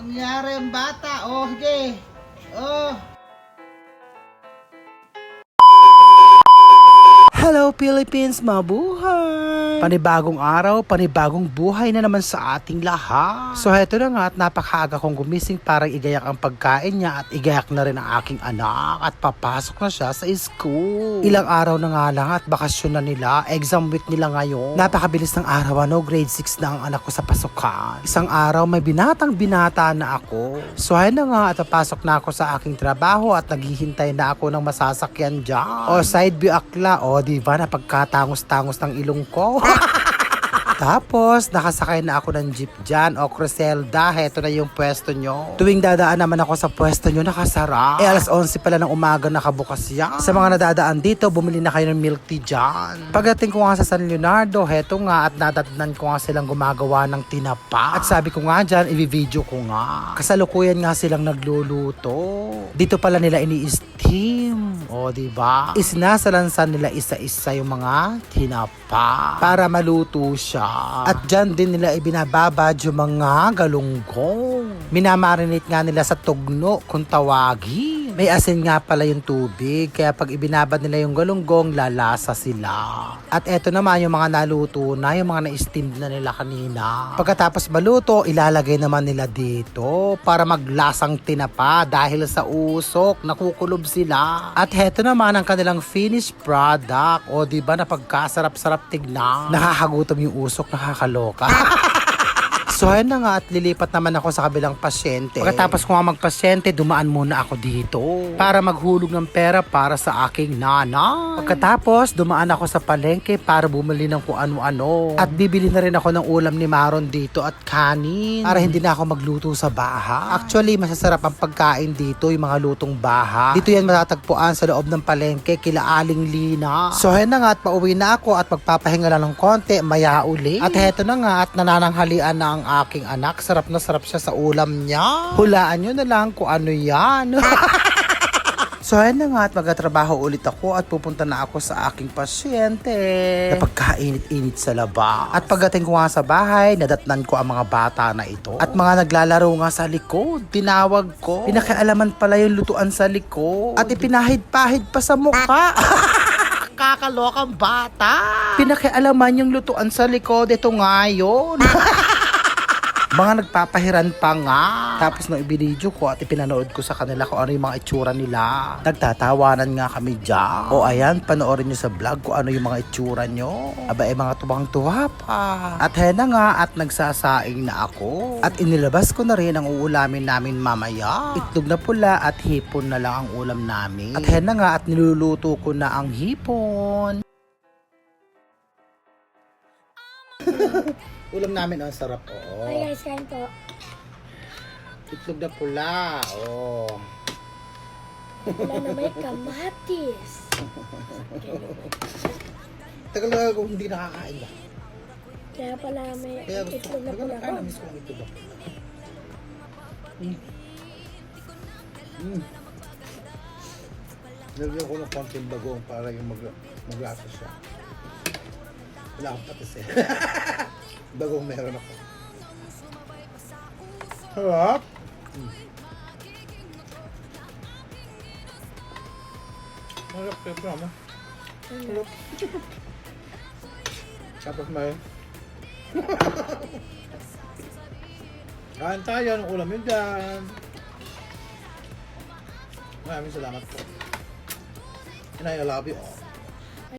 Nangyari ang bata. Sige. Oh. Philippines, mabuhay! Panibagong araw, panibagong buhay na naman sa ating lahat. So heto na nga at napakaaga kong gumising para igayak ang pagkain niya at igayak na rin ang aking anak at papasok na siya sa school. Ilang araw na nga lang at bakasyon na nila, exam week nila ngayon. Napakabilis ng araw ano, grade 6 na ang anak ko sa pasukan. Isang araw may binatang binata na ako. So ayun na nga at papasok na ako sa aking trabaho at naghihintay na ako ng masasakyan dyan. O side view akla, o di ba na pagkatangos-tangos ng ilong ko. Tapos, nakasakay na ako ng jeep dyan o Criselda. Heto na yung pwesto nyo. Tuwing dadaan naman ako sa pwesto nyo, nakasara. Eh, alas 11 pala ng umaga nakabukas yan. Sa mga nadadaan dito, bumili na kayo ng milk tea dyan. Pagdating ko nga sa San Leonardo, heto nga at nadatnan ko nga silang gumagawa ng tinapa. At sabi ko nga dyan, i-video ko nga. Kasalukuyan nga silang nagluluto. Dito pala nila ini-steam. O, di ba? Isinasalansan nila isa-isa yung mga tinapa para maluto siya. At dyan din nila ibinababad yung mga galunggong. Minamarinate nga nila sa tugno kung tawagi. May asin nga pala yung tubig, kaya pag ibinabad nila yung galunggong, lalasa sila. At eto naman yung mga naluto na, yung mga na-steam na nila kanina. Pagkatapos maluto, ilalagay naman nila dito para maglasang tinapa dahil sa usok, nakukulob sila. At heto naman ang kanilang finished product. O di ba na pagkasarap-sarap tignan. Nakakagutom yung usok, nakakaloka. So ayun na nga at lilipat naman ako sa kabilang pasyente. Pagkatapos ko nga magpasyente, dumaan muna ako dito para maghulog ng pera para sa aking nana. Pagkatapos, dumaan ako sa palengke para bumili ng kung ano-ano. At bibili na rin ako ng ulam ni Maron dito at kanin para hindi na ako magluto sa baha. Actually, masasarap ang pagkain dito, yung mga lutong baha. Dito yan matatagpuan sa loob ng palengke kila Aling Lina. So ayun na nga at pauwi na ako at magpapahinga lang ng konti, maya uli. At heto na nga at nanananghalian na ang aking anak. Sarap na sarap siya sa ulam niya. Hulaan nyo na lang kung ano yan. So ayun na nga at magtatrabaho ulit ako at pupunta na ako sa aking pasyente. Napagkainit-init sa laba. At pagdating ko nga sa bahay, nadatnan ko ang mga bata na ito. At mga naglalaro nga sa likod. Tinawag ko. Pinakialaman pala yung lutuan sa likod. At ipinahid-pahid pa sa mukha. Kakalokang bata. Pinakialaman yung lutuan sa likod. Ito nga yun. mga nagpapahiran pa nga. Tapos nung ibinidyo ko at ipinanood ko sa kanila kung ano yung mga itsura nila. Nagtatawanan nga kami dyan. O ayan, panoorin nyo sa vlog kung ano yung mga itsura nyo. Aba, eh mga tuwang-tuwa pa. At ayan na nga at nagsasaing na ako. At inilabas ko na rin ang uulamin namin mamaya. Itlog na pula at hipon na lang ang ulam namin. At ayan na nga at niluluto ko na ang hipon. Ulam namin ang sarap. Oo. Hi guys, kain po. Itlog na pula. Oh. Wala na may kamatis. Tagal na ako hindi nakakain ba? Kaya pala may Kaya gusto ko. itlog na Tagal pula na ko. kain. Namiss ko ang itlog. ah. Mm. Mm. Nilagyan ko ng konting bagong para yung mag maglasa siya. Wala akong patis eh. bagong meron ako. Harap. Mm. Harap, harap naman. Harap. Tapos may... Kain tayo ng ulam yun dyan. Maraming salamat po. And I love you all.